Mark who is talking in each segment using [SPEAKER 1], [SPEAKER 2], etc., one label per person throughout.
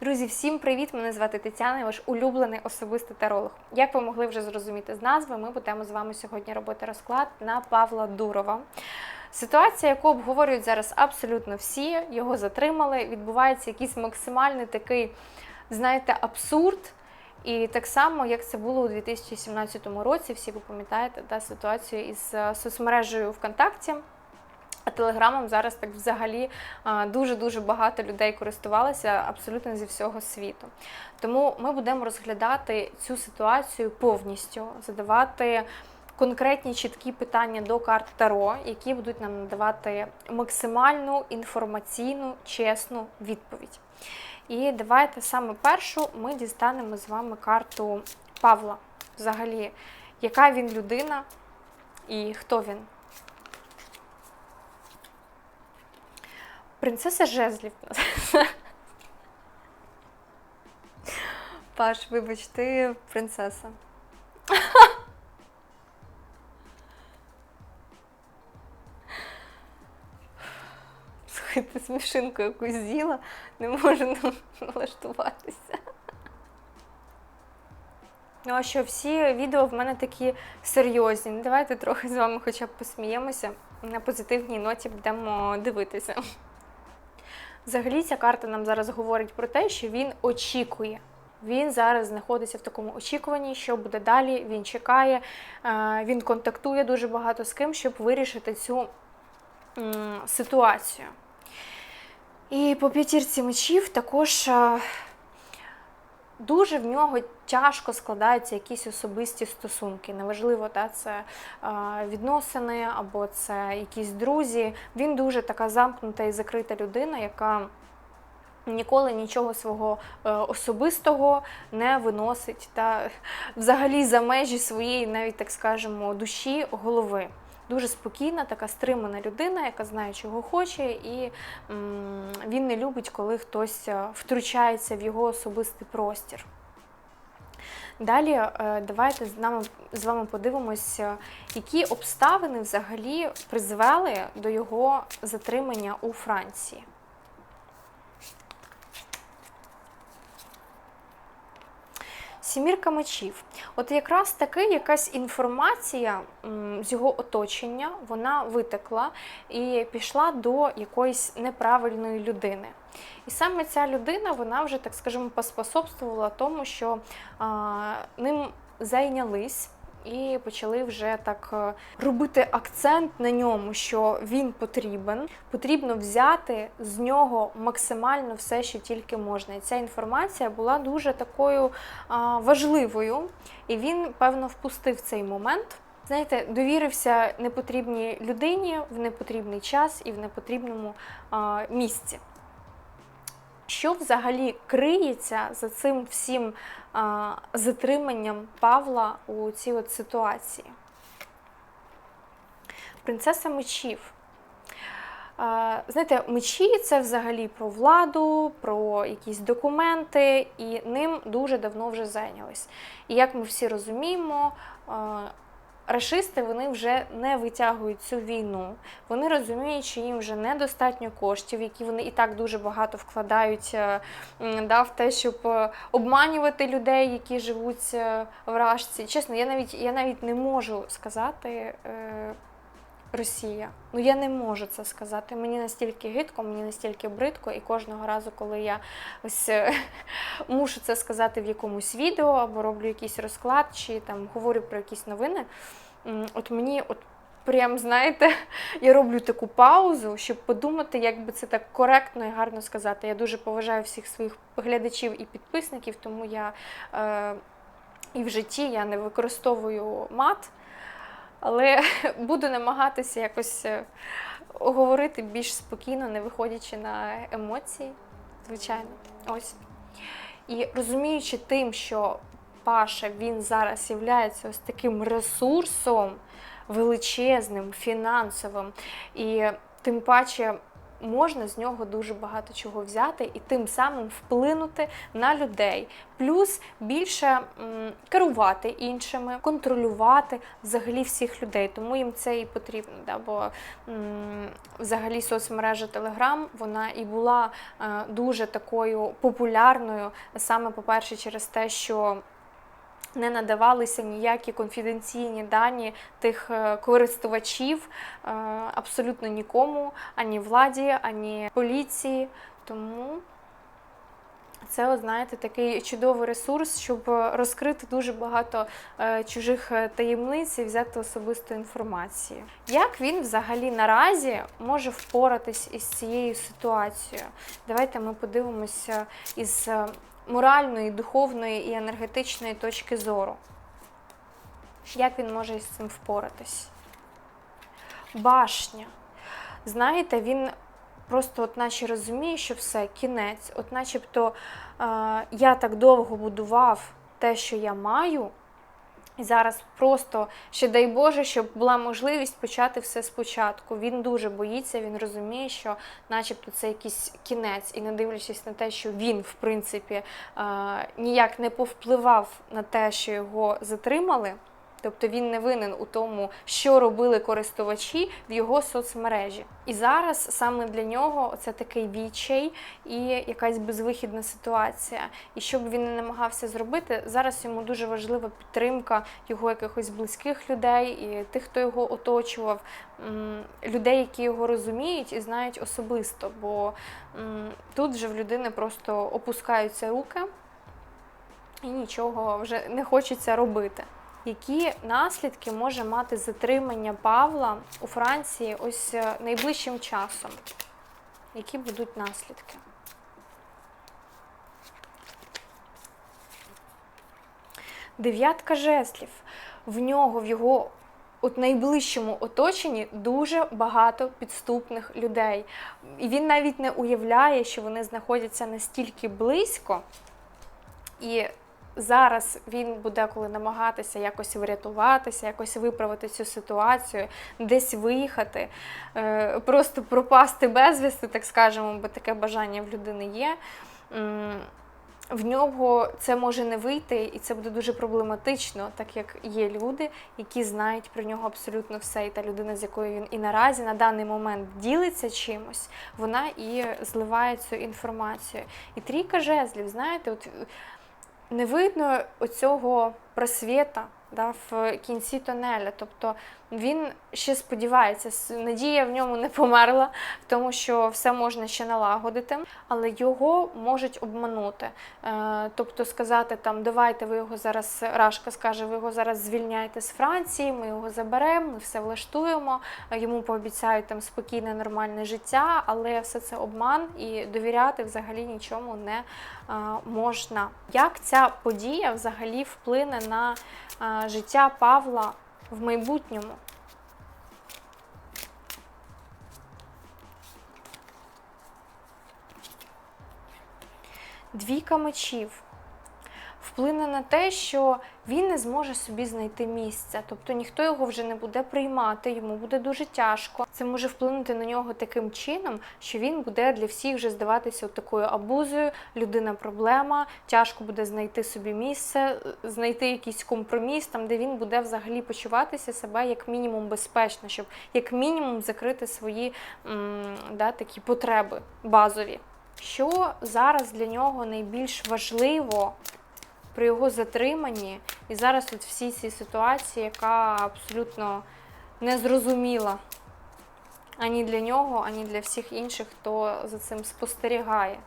[SPEAKER 1] Друзі, всім привіт! Мене звати Тетяна, ваш улюблений особистий таролог. Як ви могли вже зрозуміти з назви, ми будемо з вами сьогодні робити розклад на Павла Дурова. Ситуація, яку обговорюють зараз абсолютно всі, його затримали. Відбувається якийсь максимальний такий, знаєте, абсурд. І так само, як це було у 2017 році, всі ви пам'ятаєте да, ситуацію із е, соцмережею ВКонтакті. А телеграмом зараз так взагалі дуже дуже багато людей користувалися абсолютно зі всього світу. Тому ми будемо розглядати цю ситуацію повністю, задавати конкретні чіткі питання до карт Таро, які будуть нам надавати максимальну інформаційну, чесну відповідь. І давайте саме першу ми дістанемо з вами карту Павла. Взагалі, яка він людина і хто він. Принцеса жезлів. Паш, вибач, ти принцеса. Слухайте, смішинку якусь з'їла, не можу налаштуватися. Ну, а що, всі відео в мене такі серйозні. Ну, Давайте трохи з вами хоча б посміємося. На позитивній ноті будемо дивитися. Взагалі, ця карта нам зараз говорить про те, що він очікує. Він зараз знаходиться в такому очікуванні, що буде далі. Він чекає, е, він контактує дуже багато з ким, щоб вирішити цю ситуацію. І по п'ятірці мечів також е, дуже в нього тяжко складаються якісь особисті стосунки. Неважливо, та, це відносини або це якісь друзі. Він дуже така замкнута і закрита людина, яка ніколи нічого свого е, особистого не виносить та взагалі за межі своєї, навіть так скажемо, душі голови. Дуже спокійна, така стримана людина, яка знає, чого хоче, і він не любить, коли хтось е, втручається в його особистий простір. Далі е, давайте з нами з вами подивимося, які обставини взагалі призвели до його затримання у Франції. Сімірка мечів. От якраз таки якась інформація з його оточення вона витекла і пішла до якоїсь неправильної людини. І саме ця людина, вона вже, так скажімо, поспособствувала тому, що а, ним зайнялись і почали вже так е, робити акцент на ньому, що він потрібен. Потрібно взяти з нього максимально все, що тільки можна. І ця інформація була дуже такою а, важливою, і він, певно, впустив цей момент. Знаєте, довірився непотрібній людині в непотрібний час і в непотрібному а, місці. Що взагалі криється за цим всім а, затриманням Павла у цій от ситуації? Принцеса мечів. А, знаєте, мечі це взагалі про владу, про якісь документи, і ним дуже давно вже зайнялись. І як ми всі розуміємо, Рашисти вони вже не витягують цю війну. Вони розуміють, що їм вже недостатньо коштів, які вони і так дуже багато вкладають е, да, в те, щоб е, обманювати людей, які живуть е, в Рашці. Чесно, я навіть я навіть не можу сказати. Росія. Ну я не можу це сказати. Мені настільки гидко, мені настільки бридко, і кожного разу, коли я ось мушу це сказати в якомусь відео або роблю якийсь розклад, чи там говорю про якісь новини, от мені от прям, знаєте, я роблю таку паузу, щоб подумати, як би це так коректно і гарно сказати. Я дуже поважаю всіх своїх глядачів і підписників, тому я е, і в житті я не використовую мат. Але буду намагатися якось е, говорити більш спокійно, не виходячи на емоції, звичайно. Ось. І розуміючи тим, що Паша він зараз є ось таким ресурсом величезним, фінансовим, і тим паче можна з нього дуже багато чого взяти і тим самим вплинути на людей. Плюс більше м, керувати іншими, контролювати взагалі всіх людей. Тому їм це і потрібно. Да? Бо м, взагалі соцмережа Телеграм вона і була е, дуже такою популярною, саме по-перше, через те, що не надавалися ніякі конфіденційні дані тих е, користувачів е, абсолютно нікому, ані владі, ані поліції. Тому це, знаєте, такий чудовий ресурс, щоб розкрити дуже багато е, чужих таємниць і взяти особисту інформацію. Як він взагалі наразі може впоратись із цією ситуацією? Давайте ми подивимося із моральної, духовної і енергетичної точки зору. Як він може із цим впоратись? Башня. Знаєте, він просто от наче розуміє, що все, кінець. От начебто е, я так довго будував те, що я маю, зараз просто ще дай Боже, щоб була можливість почати все спочатку. Він дуже боїться, він розуміє, що начебто це якийсь кінець, і не дивлячись на те, що він, в принципі, е, ніяк не повпливав на те, що його затримали. Тобто він не винен у тому, що робили користувачі в його соцмережі. І зараз саме для нього це такий відчай і якась безвихідна ситуація. І що б він не намагався зробити, зараз йому дуже важлива підтримка його якихось близьких людей і тих, хто його оточував, людей, які його розуміють і знають особисто. Бо тут вже в людини просто опускаються руки і нічого вже не хочеться робити. Які наслідки може мати затримання Павла у Франції ось е, найближчим часом? Які будуть наслідки? Дев'ятка жезлів. В нього, в його от найближчому оточенні дуже багато підступних людей. І він навіть не уявляє, що вони знаходяться настільки близько. І зараз він буде коли намагатися якось врятуватися, якось виправити цю ситуацію, десь виїхати, е, просто пропасти безвісти, так скажемо, бо таке бажання в людини є. В нього це може не вийти, і це буде дуже проблематично, так як є люди, які знають про нього абсолютно все. І та людина, з якою він і наразі на даний момент ділиться чимось, вона і зливає цю інформацію. І трійка жезлів, знаєте, от не видно оцього просвіта да, в кінці тонеля. Тобто він ще сподівається, надія в ньому не померла, тому що все можна ще налагодити, але його можуть обманути. Е, тобто сказати там, давайте ви його зараз, Рашка скаже, ви його зараз звільняєте з Франції, ми його заберемо, ми все влаштуємо, е, йому пообіцяють там спокійне, нормальне життя, але все це обман і довіряти взагалі нічому не е, можна. Як ця подія взагалі вплине на життя Павла в майбутньому? Двійка мечів вплине на те, що він не зможе собі знайти місця, тобто ніхто його вже не буде приймати, йому буде дуже тяжко. Це може вплинути на нього таким чином, що він буде для всіх вже здаватися такою абузою, людина проблема, тяжко буде знайти собі місце, знайти якийсь компроміс, там де він буде взагалі почуватися себе як мінімум безпечно, щоб як мінімум закрити свої м, да, такі потреби базові. Що зараз для нього найбільш важливо при його затриманні, і зараз от всі ці ситуації, яка абсолютно незрозуміла ані для нього, ані для всіх інших, хто за цим спостерігає.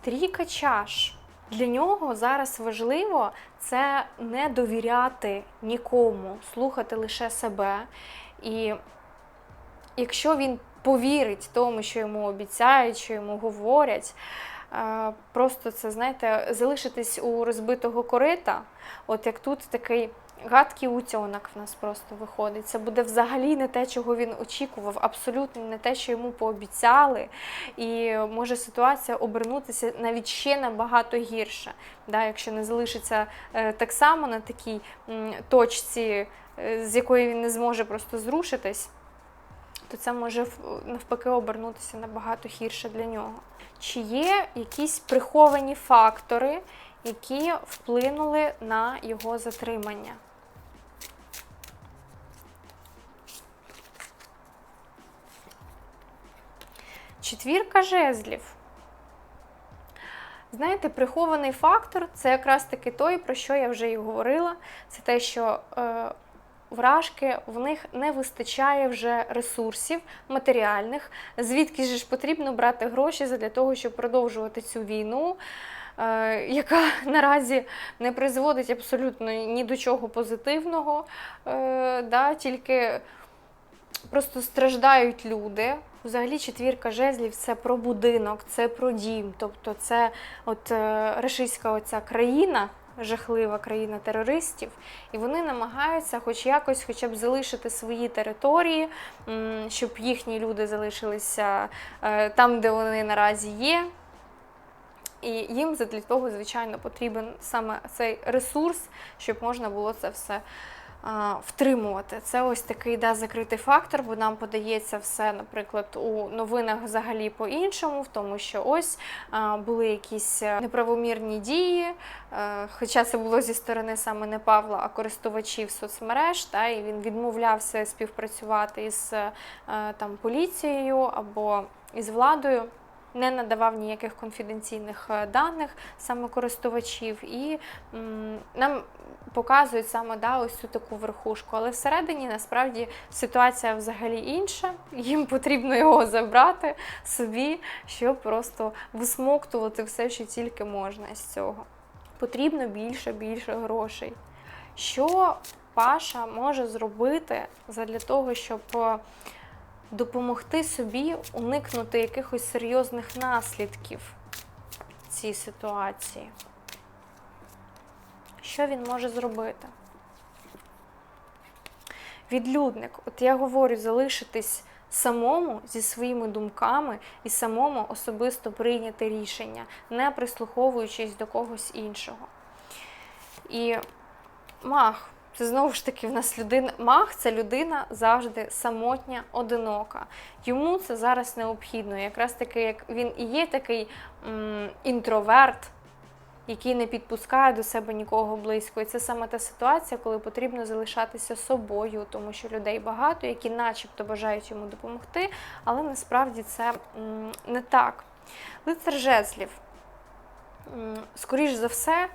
[SPEAKER 1] Трійка чаш. Для нього зараз важливо це не довіряти нікому, слухати лише себе. І якщо він повірить тому, що йому обіцяють, що йому говорять, просто це, знаєте, залишитись у розбитого корита, от як тут такий гадкий утьонок в нас просто виходить. Це буде взагалі не те, чого він очікував, абсолютно не те, що йому пообіцяли. І може ситуація обернутися навіть ще набагато гірше, да, якщо не залишиться е, так само на такій точці, е, з якої він не зможе просто зрушитись то це може навпаки обернутися набагато гірше для нього. Чи є якісь приховані фактори, які вплинули на його затримання? Четвірка жезлів. Знаєте, прихований фактор це якраз таки той, про що я вже і говорила. Це те, що е, вражки в них не вистачає вже ресурсів матеріальних, звідки ж потрібно брати гроші для того, щоб продовжувати цю війну, е, яка наразі не призводить абсолютно ні до чого позитивного, е, да, тільки просто страждають люди. Взагалі, четвірка жезлів це про будинок, це про дім. Тобто, це от е, рашистська оця країна, жахлива країна терористів, і вони намагаються, хоч якось, хоча б залишити свої території, щоб їхні люди залишилися е, там, де вони наразі є. І їм для того, звичайно, потрібен саме цей ресурс, щоб можна було це все втримувати. Це ось такий да, закритий фактор, бо нам подається все, наприклад, у новинах взагалі по-іншому, в тому, що ось були якісь е, неправомірні дії, е, хоча це було зі сторони саме не Павла, а користувачів соцмереж, та, і він відмовлявся співпрацювати із е, там, поліцією або із владою не надавав ніяких конфіденційних е, даних саме користувачів, і м, нам показують саме да, ось цю таку верхушку. Але всередині насправді ситуація взагалі інша. Їм потрібно його забрати собі, щоб просто висмоктувати все, що тільки можна з цього. Потрібно більше, більше грошей. Що Паша може зробити для того, щоб е, допомогти собі уникнути якихось серйозних наслідків цій ситуації. Що він може зробити? Відлюдник, от я говорю, залишитись самому зі своїми думками і самому особисто прийняти рішення, не прислуховуючись до когось іншого. І мах. Це знову ж таки в нас людина. Мах це людина завжди самотня, одинока. Йому це зараз необхідно. Якраз таки, як він і є такий м, інтроверт, який не підпускає до себе нікого близько. І це саме та ситуація, коли потрібно залишатися собою, тому що людей багато, які начебто бажають йому допомогти, але насправді це м, не так. Лицар жезлів. Скоріш за все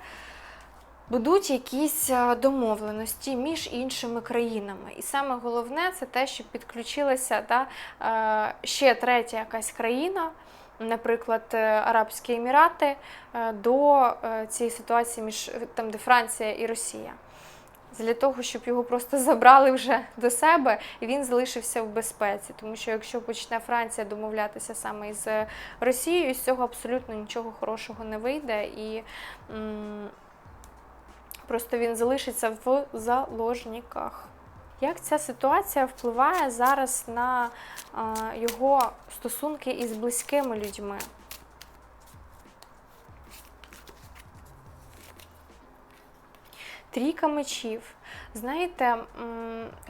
[SPEAKER 1] будуть якісь е, домовленості між іншими країнами. І саме головне це те, щоб підключилася та, е, ще третя якась країна, наприклад, е, Арабські Емірати, до цієї ситуації між там, де Франція і Росія. Для того, щоб його просто забрали вже до себе, і він залишився в безпеці. Тому що якщо почне Франція домовлятися саме із Росією, з цього абсолютно нічого хорошого не вийде. І просто він залишиться в заложниках. Як ця ситуація впливає зараз на а, його стосунки із близькими людьми? Трійка мечів. Знаєте,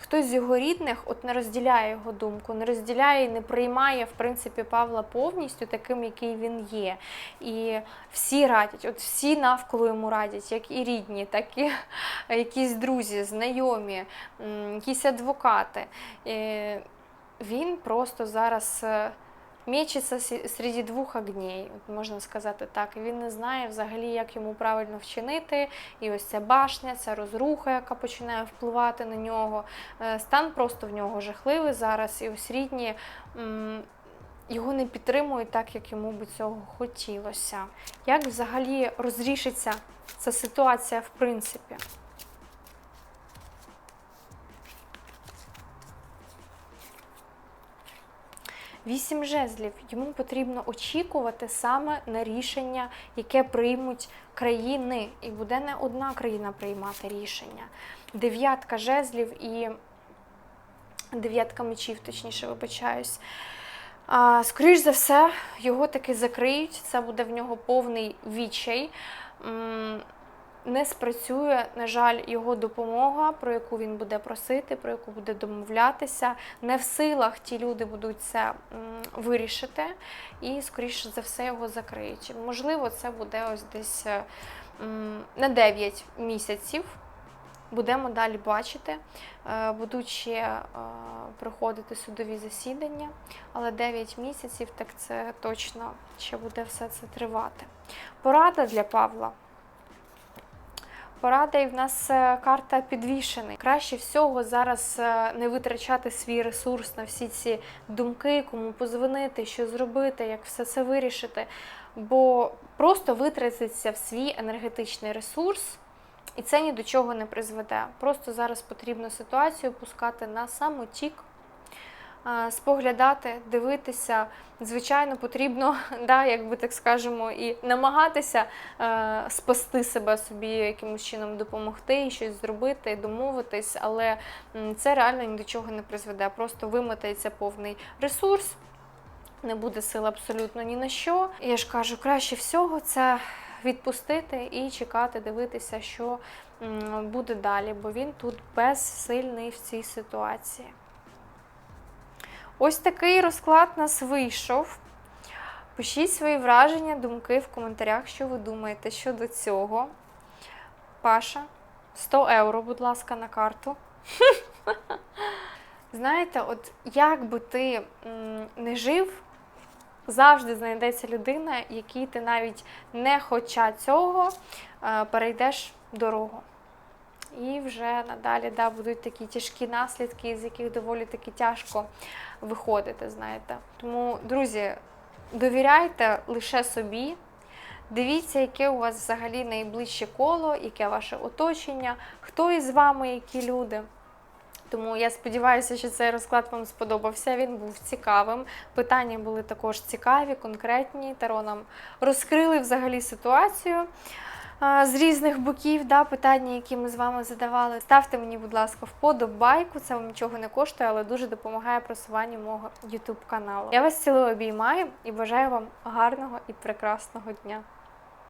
[SPEAKER 1] хтось з його рідних от не розділяє його думку, не розділяє і не приймає в принципі Павла повністю таким, який він є. І всі радять, от всі навколо йому радять, як і рідні, так і якісь друзі, знайомі, якісь адвокати. Е, Він просто зараз. Мечиться серед двох огней, можна сказати так. І він не знає взагалі, як йому правильно вчинити. І ось ця башня, ця розруха, яка починає впливати на нього. Е, Стан просто в нього жахливий зараз. І ось рідні його не підтримують так, як йому би цього хотілося. Як взагалі розрішиться ця ситуація в принципі? Вісім жезлів. Йому потрібно очікувати саме на рішення, яке приймуть країни, і буде не одна країна приймати рішення. Дев'ятка жезлів і дев'ятка мечів, точніше, вибачаюсь. Скоріш за все, його таки закриють. Це буде в нього повний відчай. Не спрацює, на жаль, його допомога, про яку він буде просити, про яку буде домовлятися. Не в силах ті люди будуть це вирішити, і, скоріше за все, його закриють. Можливо, це буде ось десь е, на 9 місяців. Будемо далі бачити. Е, Будуть ще е, проходити судові засідання, але 9 місяців, так це точно ще буде все це тривати. Порада для Павла. Порада і в нас е, карта підвішений. Краще всього зараз е, не витрачати свій ресурс на всі ці думки, кому позвонити, що зробити, як все це вирішити. Бо просто витратиться в свій енергетичний ресурс, і це ні до чого не призведе. Просто зараз потрібно ситуацію пускати на самотік, споглядати, дивитися. Звичайно, потрібно, да, як би так скажемо, і намагатися е, спасти себе собі, якимось чином допомогти, і щось зробити, домовитись, але це реально ні до чого не призведе. Просто вимотається повний ресурс. Не буде сил абсолютно ні на що. Я ж кажу, краще всього це відпустити і чекати, дивитися, що буде далі, бо він тут безсильний в цій ситуації. Ось такий розклад нас вийшов. Пишіть свої враження, думки в коментарях, що ви думаєте щодо цього. Паша, 100 євро, будь ласка, на карту. Знаєте, от як би ти не жив, завжди знайдеться людина, якій ти навіть не хоча цього е, перейдеш дорогу. І вже надалі да, будуть такі тяжкі наслідки, з яких доволі таки тяжко виходити, знаєте. Тому, друзі, довіряйте лише собі. Дивіться, яке у вас взагалі найближче коло, яке ваше оточення, хто із вами, які люди. Тому я сподіваюся, що цей розклад вам сподобався. Він був цікавим. Питання були також цікаві, конкретні. Таро нам розкрили взагалі ситуацію з різних боків. Да, питання, які ми з вами задавали. Ставте мені, будь ласка, вподобайку. Це вам нічого не коштує, але дуже допомагає просуванню мого YouTube каналу. Я вас цілую обіймаю і бажаю вам гарного і прекрасного дня.